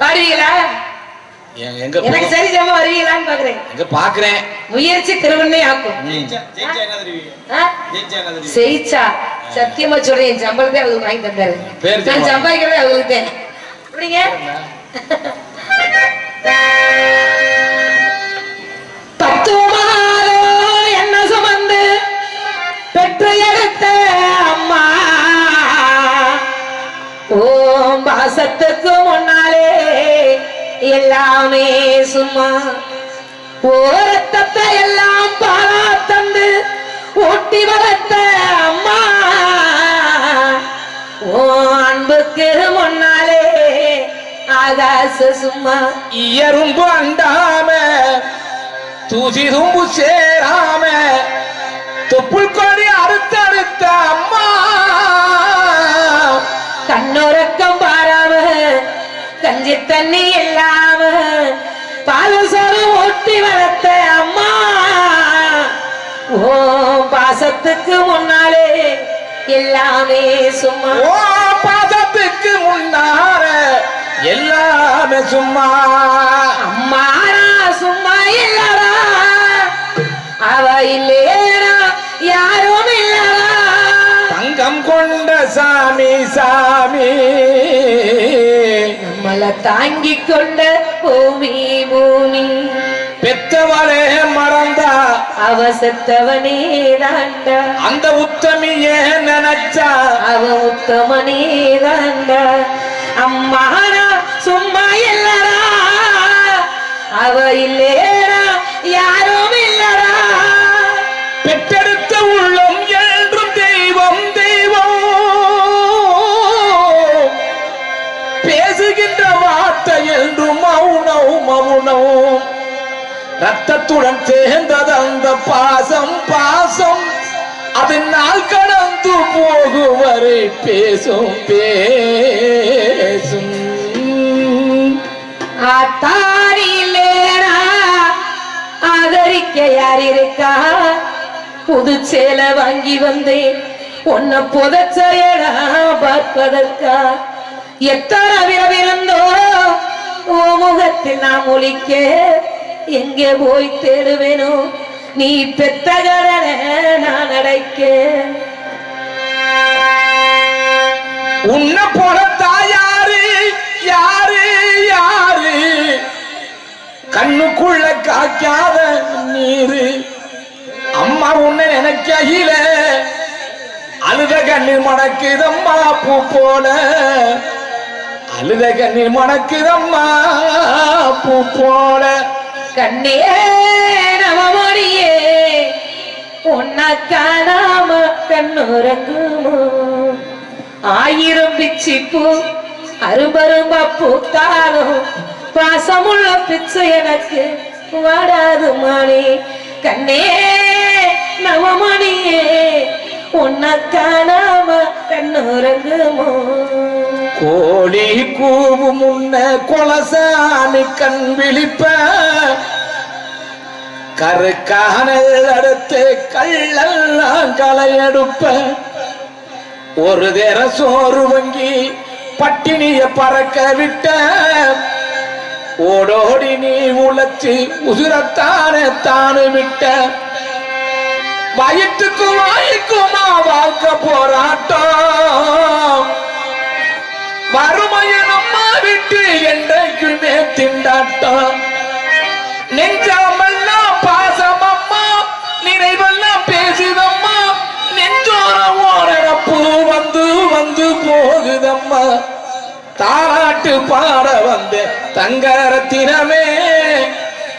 வருவீங்களா எங்க எனக்கு சரி சம வருவீங்களான்னு பாக்குறேன். எங்க பாக்குறேன். முயற்சி திருவண்ணை ஆக்கும்? ஜெயிச்சா சத்தியமா சொல்றேன் சம்பளத்தை அவங்களுக்கு வாங்கி தந்தாரு. பேர் நான் சொல்லுங்க. சம்பாதிக்கிறதே அவங்களுக்கு தான் அப்படிங்க? பத்து மாதம் என்ன சுமந்து பெற்று எடுத்த அம்மா. ஓம் பாசத்துக்கு முன்னாலே எல்லாமே சும்மா ஓரத்தத்தை எல்லாம் பாலா தந்து ஊட்டி வளர்த்த அம்மா. ஓ அன்புக்கு முன்னாலே ஆகாச சும்மா. எறும்பு அண்டாம தூசி தும்பு சேராம தொப்புள் கொடி அறுத்தடுத்த அம்மா. தண்ணி இல்லாம பால் சோறு ஊட்டி வளர்த்த அம்மா. ஓ பாசத்துக்கு முன்னாலே எல்லாமே சும்மா. ஓ பாதத்துக்கு முன்னார எல்லாமே சும்மா. அம்மா நான் சும்மா இல்லடா அவ இல்லையேடா யாரும் இல்லடா. தங்கம் கொண்ட சாமி சாமி. நம்மள தாங்கிக் கொண்ட பூமி பூமி. பெத்தவரே மறந்தா. அவ செத்தவனே தாண்டா. அந்த உத்தமியே நினைச்சா. அவ உத்தமனே தாண்டா. அம்மாடா சும்மா இல்லடா. அவ இல்லேடா மௌனம் ரத்தத்துடன் சேர்ந்தது அந்த பாசம் பாசம். அது நாள் கடந்து போகும் பேசும் பேசும். ஆத்தாடி ஆதரிக்க யார் இருக்கா? புது சேலை வாங்கி வந்தேன். உன்னை புதச்சையடா பார்ப்பதற்கா? எத்தனை விரவிருந்தோ ஓ நாம் நான் எங்கே போய் தேடுவேனோ நீ பெத்த கடனை நான் அடைக்க. உன்னை போலத்தா யாரு யாரு யாரு? கண்ணுக்குள்ள காக்காத நீரு. அம்மா உன்னை நினைக்கையில அழுத கண்ணு மடக்குதம்மா பூ போல. அழுத கண்ணில் மணக்குதம்மா பூ போல. கண்ணே நவமொழியே உன்னை காணாம கண்ணுறங்குமோ ஆயிரம் பிச்சி பூ அரும்பரும்ப பூத்தாலும் பாசமுள்ள பிச்சை எனக்கு வாடாது மணி கண்ணே நவமணியே உன்னை காணாம கண்ணுறங்குமோ கோழி கூவு முன்ன கொலசாமி கண் விழிப்ப. கருக்கானல் அடுத்து கள்ளெல்லாம் களையெடுப்ப. ஒரு தேர சோறு வங்கி பட்டினிய பறக்க விட்ட. ஓடோடி நீ உழைச்சி உசுரத்தானே தானு விட்ட. வயிற்றுக்கும் வாய்க்குமா வாழ்க்க போராட்டம். வறுமையை நம்ம விட்டு என்றைக்குமே திண்டாட்டம். நெஞ்சாமெல்லாம் பாசம் அம்மா நினைவெல்லாம் பேசுதம்மா. நெஞ்சோர ஓரப்பு வந்து வந்து போகுதம்மா. தாராட்டு பாட வந்த தங்கரத்தினமே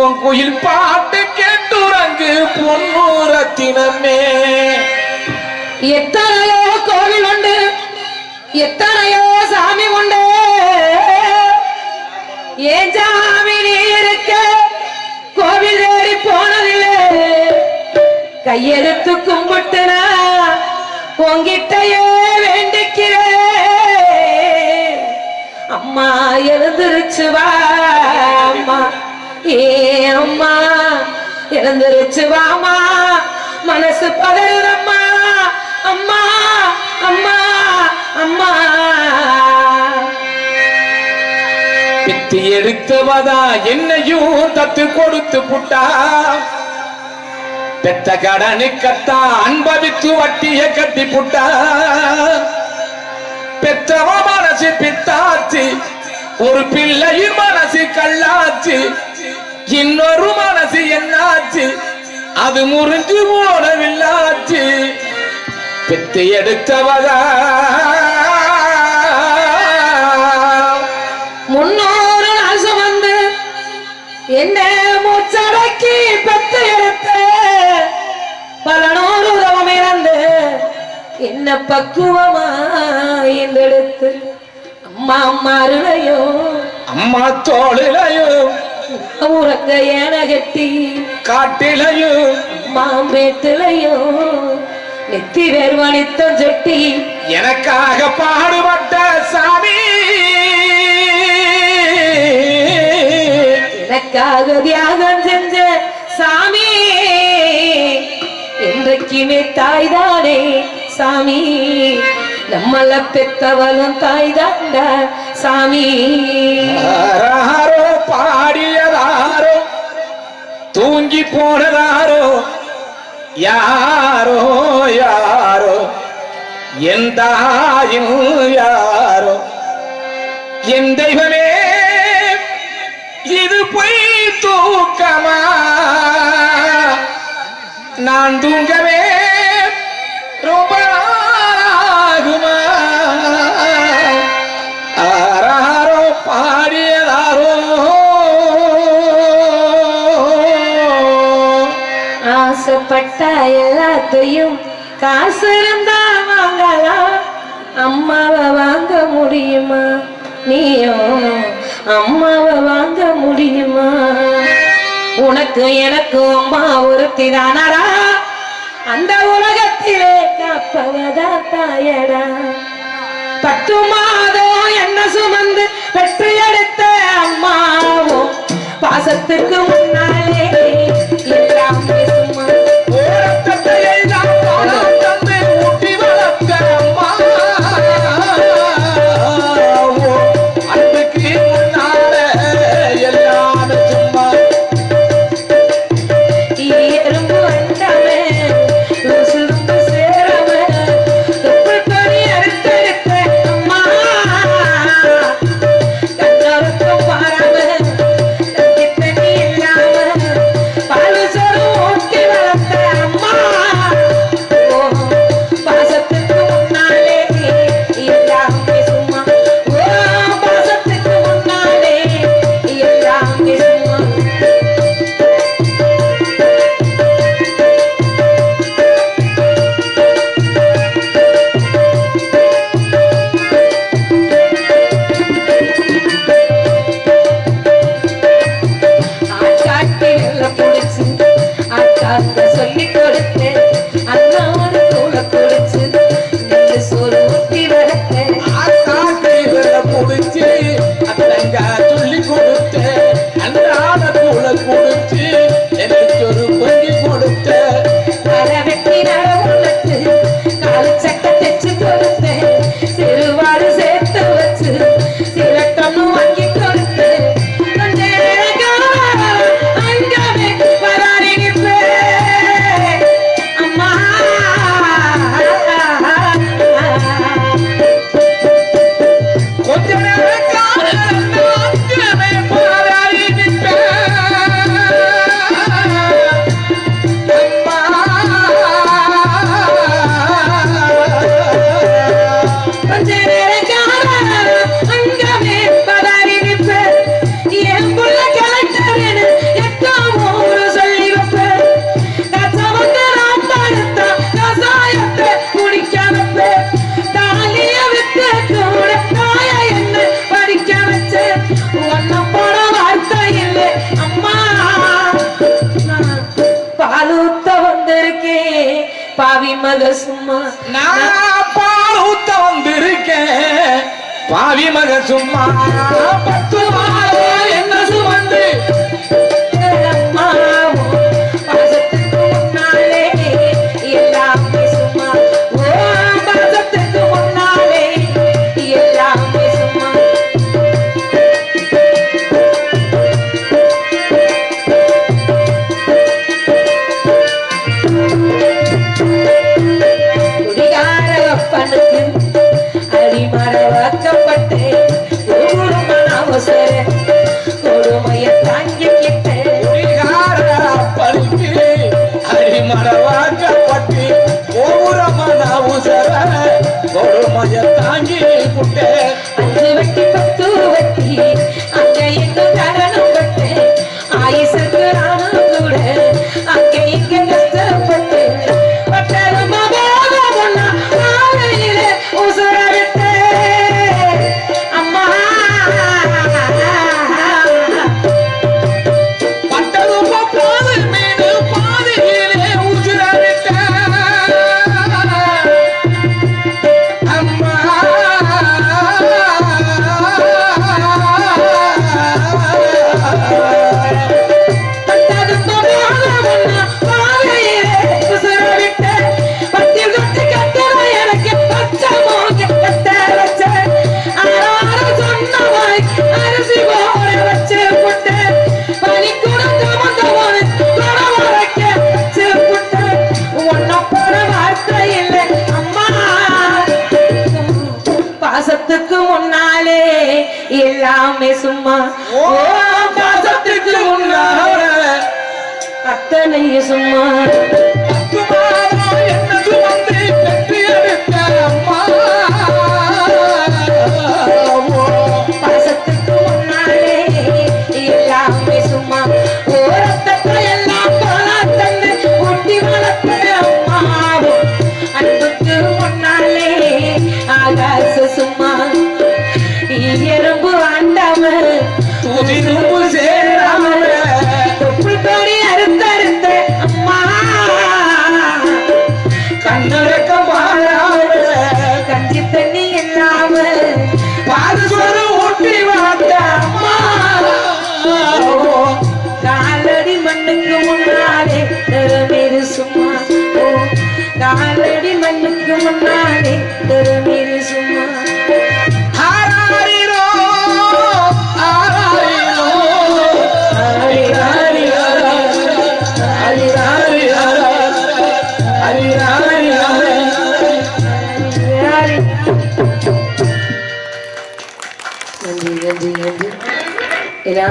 உன் குயில் பாட்டு கேட்டுறங்கு பொன்னூரத்தினமே. எத்தனையோ கோவில் எத்தனையோ சாமி உண்டு. ஏன் சாமி நீ இருக்க? கோவில் ஏறி போனதில்லை. கையெடுத்து கும்பிட்டுனா உங்கிட்டயே வேண்டிக்கிறேன். அம்மா எழுந்திருச்சு வா அம்மா. ஏ அம்மா. எழுந்திருச்சு வாமா. மனசு பதறுதம்மா. அம்மா. அம்மா பித்தி எடுத்தவதா என்னையும் தத்து கொடுத்து புட்டா. பெத்த கடனுக்கத்தா அன்பவித்து வட்டிய கட்டி புட்டா. பெத்தவ மனசு பித்தாச்சு ஒரு பிள்ளையின் மனசு கல்லாச்சு இன்னொரு மனசு என்னாச்சு அது முறிஞ்சு போனவில்லாச்சு பித்து எடுத்தவதா மூச்சடக்கி பெத்து எடுத்த பல நூறு உதவம் இறந்து என்ன பக்குவமா எடுத்து அம்மா மாறுலையோ அம்மா தோளிலையும் உறக்க ஏன கட்டி காட்டிலையும் மாம்பேட்டிலையோ நெத்தி வேர்வழித்தம் சொட்டி. எனக்காக பாடுபட்ட சாமி. எனக்காக தியாகம் என்றைக்குமே தாய்தானே சாமி. நம்மள பெத்தவளும் தாய்தாண்டா சாமி. யாரோ பாடியதாரோ தூங்கி போனதாரோ யாரோ யாரோ என் தாயும் யாரோ என் தெய்வமே நான் தூங்கவே ரொம்ப நாளாகுமா ஆராரோ பாடியதாரோ. ஆசைப்பட்ட எல்லாத்தையும் காசு இருந்தா வாங்கலாம் அம்மாவை வாங்க முடியுமா? நீயும் அம்மாவை வாங்க முடியுமா? உனக்கு எனக்கு அம்மா ஒருத்தி தானடா அந்த உலகத்திலே காப்பவதா தாயடா பத்து மாதம் என்ன சுமந்து வெற்றி எடுத்த அம்மாவும் பாசத்துக்கு முன்னாலே மக சும்மா. அத்தனையும் ஏன்னா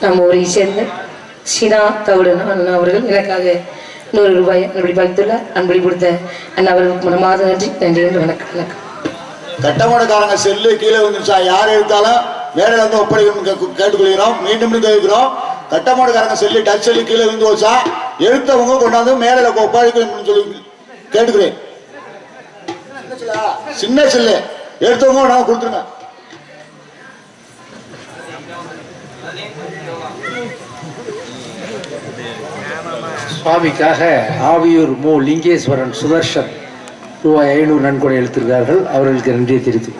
நம்ம ஊரை சேர்ந்த சீனா தவுடன் அண்ணா அவர்கள் எனக்காக நூறு ரூபாய் அன்படி பகிர்ந்துள்ளார் அன்படி கொடுத்த அண்ணா அவர்களுக்கு மனமாத நன்றி. நன்றி என்று வணக்கம் வணக்கம். கட்டமடக்காரங்க செல்லு கீழே வந்துருச்சா யார் எடுத்தாலும் மேடையில் வந்து ஒப்படைக்கணும் கே- கேட்டுக்கொள்கிறோம். மீண்டும் மீண்டும் கேட்கிறோம். கட்டமடக்காரங்க செல்லு டச் செல்லு கீழே விழுந்து வச்சா எடுத்தவங்க கொண்டாந்து மேடையில் ஒப்படைக்கணும்னு சொல்லி கேட்டுக்கிறேன். சின்ன செல்லு. எடுத்தவங்க கொண்டாந்து கொடுத்துருங்க. சுவாமிக்காக ஆவியூர் மு. லிங்கேஸ்வரன் சுதர்ஷன் ரூபாய் ஐநூறு நன்கொடை அளித்திருக்கிறார்கள் அவர்களுக்கு நன்றியை தெரிவித்து.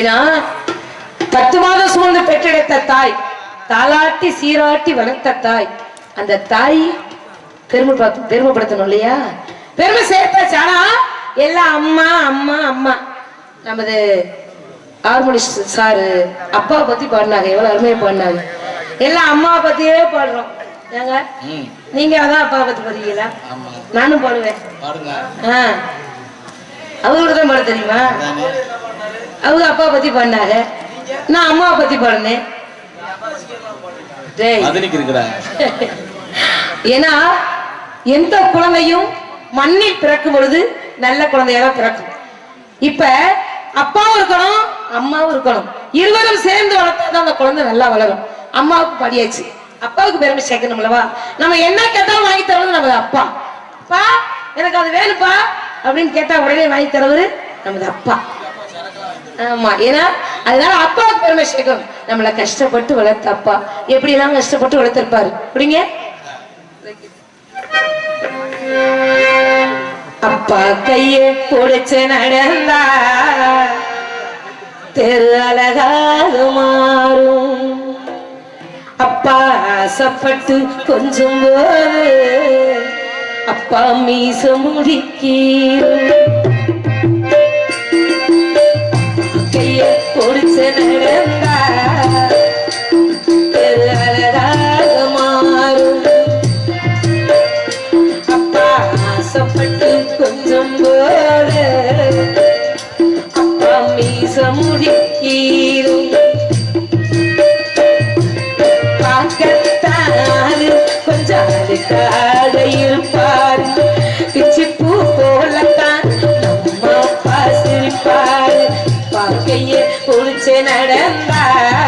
ஏன்னா பத்து மாதம் சுமந்து பெற்றெடுத்த தாய் தாலாட்டி சீராட்டி வளர்த்த தாய் அந்த தாய் பெருமை பெருமைப்படுத்தணும் இல்லையா? பெருமை சேர்த்தாச்சு ஆனா எல்லாம் அம்மா அம்மா அம்மா. நமது ஹார்மோனி சாரு அப்பாவை பத்தி பாடினாங்க எவ்வளவு அருமையா பாடினாங்க. எல்லாம் அம்மாவை பத்தியே பாடுறோம். ஏங்க? நீங்க அதான் அப்பாவை பத்தி பாடுவீங்களா நானும் பாடுவேன். அவங்களுக்கு தான் பாட தெரியுமா? அவங்க அப்பா பத்தி பாடினாங்க. நான் அம்மாவை பத்தி பாடினேன். டேய். ஏன்னா எந்த குழந்தையும் மண்ணில் பிறக்கும் பொழுது நல்ல குழந்தையாக தான் பிறக்கும். இப்ப அப்பாவும் இருக்கணும் அம்மாவும் இருக்கணும். இருவரும் சேர்ந்து வளர்த்தாதான் அந்த குழந்தை நல்லா வளரும். அம்மாவுக்கு படியாச்சு. அப்பாவுக்கு பெருமை சேர்க்கணும் அல்லவா? நம்ம என்ன கேட்டாலும் வாங்கி தரது நமது அப்பா. அப்பா எனக்கு அது வேணுப்பா அப்படின்னு கேட்டா உடனே வாங்கி தரவர் நமது அப்பா. ஆமா ஏன்னா அதனால அப்பாவுக்கு பெருமை சேர்க்கணும் நம்மளை கஷ்டப்பட்டு வளர்த்த அப்பா. எப்படி எல்லாம் கஷ்டப்பட்டு வளர்த்திருப்பாரு? அப்படிங்க அப்பா கையை பிடிச்சு நடந்தா தெரு அழகாது மாறும். அப்பா ஆசைப்பட்டு கொஞ்சம் போது அப்பா மீச முடிக்கீரும். கையை பிடிச்சு நடந்தா கொஞ்சம் பார். பிச்சிப்பூ போலத்தான் நம்ம அப்பா சிரிப்பாரு பார்க்கையே குளிச்சு நடந்தார்.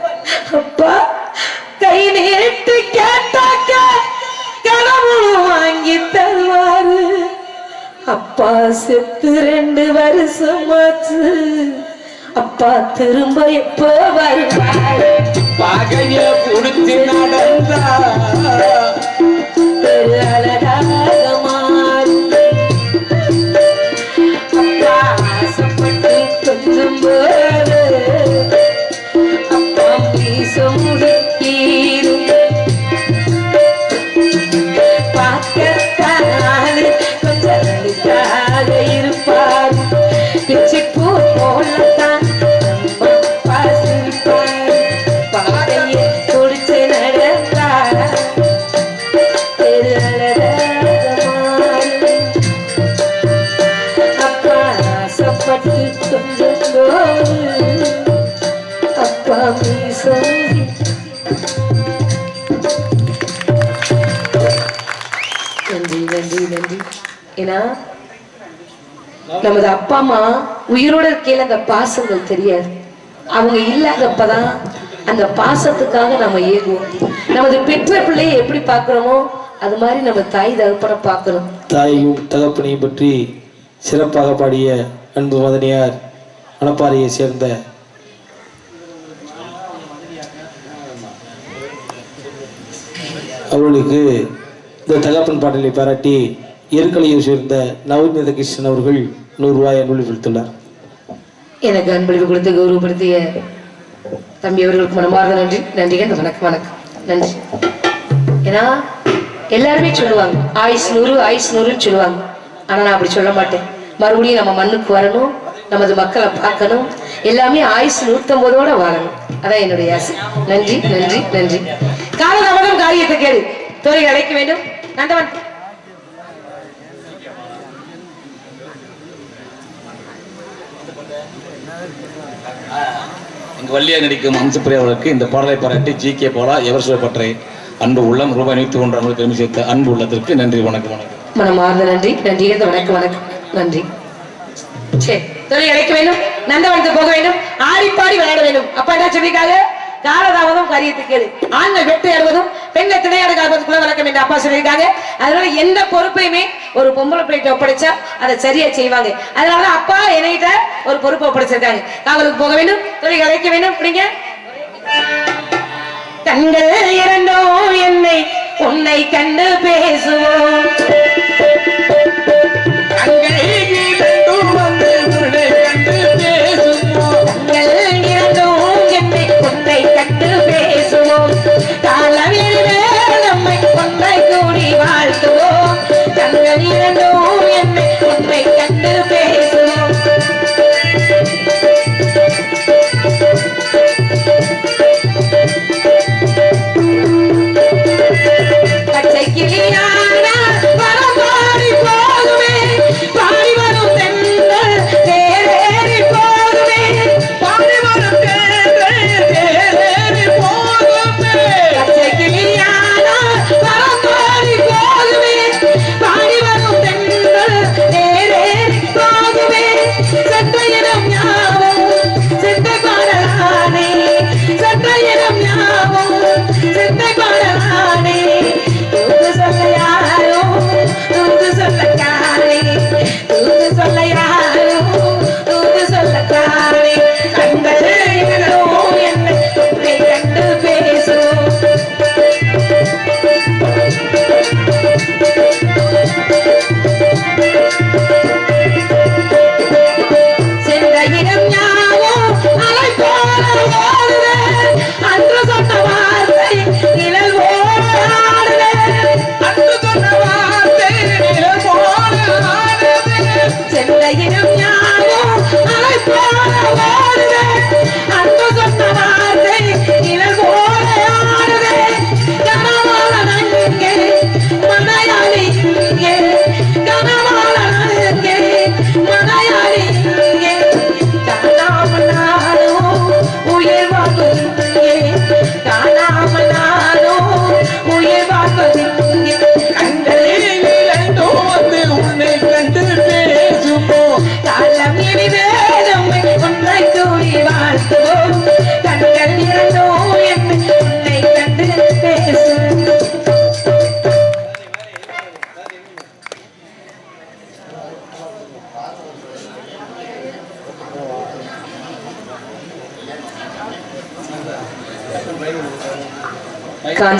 அப்பா செத்து ரெண்டு வருஷமாச்சு அப்பா திரும்ப எப்போ வருவாரு? பகைய புடிச்சு நடந்தா. அப்பா அம்மா உயிரோட இருக்கையில அந்த பாசங்கள் தெரியாது. அவங்க இல்லாதப்பதான் அந்த பாசத்துக்காக நம்ம ஏகுவோம் நமது பெற்ற பிள்ளையை எப்படி பாக்குறோமோ அது மாதிரி நம்ம தாய் தகப்பனை பார்க்கணும் தாயையும் தகப்பனையும் பற்றி சிறப்பாக பாடிய அன்பு மதனியார் மணப்பாறையை சேர்ந்த அவர்களுக்கு இந்த தகப்பன் பாடலை பாராட்டி எருக்கலையை சேர்ந்த நவநீத கிருஷ்ணன் அவர்கள் நூறு அன்பளிப்பு கொடுத்துள்ளார் எனக்கு அன்பளிப்பு கொடுத்து கௌரவப்படுத்திய தம்பி அவர்களுக்கு மனமார்ந்த நன்றி நன்றிகள் வணக்கம் வணக்கம். நன்றி. ஏன்னா எல்லாருமே சொல்லுவாங்க ஆயுஸ் நூறு ஆயுஸ் நூறுன்னு சொல்லுவாங்க. ஆனா நான் அப்படி சொல்ல மாட்டேன். மறுபடியும் நம்ம மண்ணுக்கு வரணும் நமது மக்களை பார்க்கணும் எல்லாமே ஆயுஸ் நூத்தொன்பதோட வாழணும். அதான் என்னுடைய ஆசை. நன்றி நன்றி நன்றி. காலதாமதம் காரியத்தை கேடு தோழி அழைக்க வேண்டும். நந்தவன். வள்ளியா நடிக்கும் அம்சப்பிரியா அவர்களுக்கு இந்த பாடலை பாராட்டி ஜி கே பாலா எவர் சொல்லப்பற்றை அன்பு உள்ளம் ரூபாய் நூற்றி ஒன்று அமல் பெருமை சேர்த்த அன்பு உள்ளத்திற்கு நன்றி வணக்கம் வணக்கம். மனமார்ந்த நன்றி நன்றி வணக்கம் வணக்கம் நன்றி. சரி தொழில் கிடைக்க வேண்டும் நந்தவனத்துக்கு போக வேண்டும் ஆடிப்பாடி விளையாட வேண்டும். அப்பா என்ன சொல்லியிருக்காங்க காலதாமதம் கரியத்து கேளு. ஆண்கள் வேட்டையாடுவதும் பெண்கள் திணையாடு காப்பதுக்குள்ள வழக்கம் என்று அப்பா சொல்லியிருக்காங்க. அதனால எந்த பொறுப்பையுமே ஒரு பொம்பளை பிள்ளைகிட்ட ஒப்படைச்சா அதை சரியா செய்வாங்க. அதனால அப்பா என்கிட்ட ஒரு பொறுப்பு ஒப்படைச்சிருக்காங்க. காவலுக்கு போக வேண்டும் தொழில் கிடைக்க வேண்டும். அப்படிங்க கண்கள் இரண்டோ என்னை உன்னை கண்டு பேசுவோம்.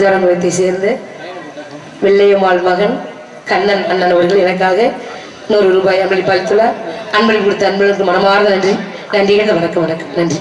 காஞ்சாரங்குளத்தை சேர்ந்து வெள்ளையம்மாள் மகன் கண்ணன் அண்ணன் அவர்கள் எனக்காக நூறு ரூபாய் அன்பளிப்பு அளித்துள்ளார். அன்பளிப்பு கொடுத்த அன்பர்களுக்கு மனமார்ந்த நன்றி. நன்றிகள். வணக்கம் வணக்கம். நன்றி.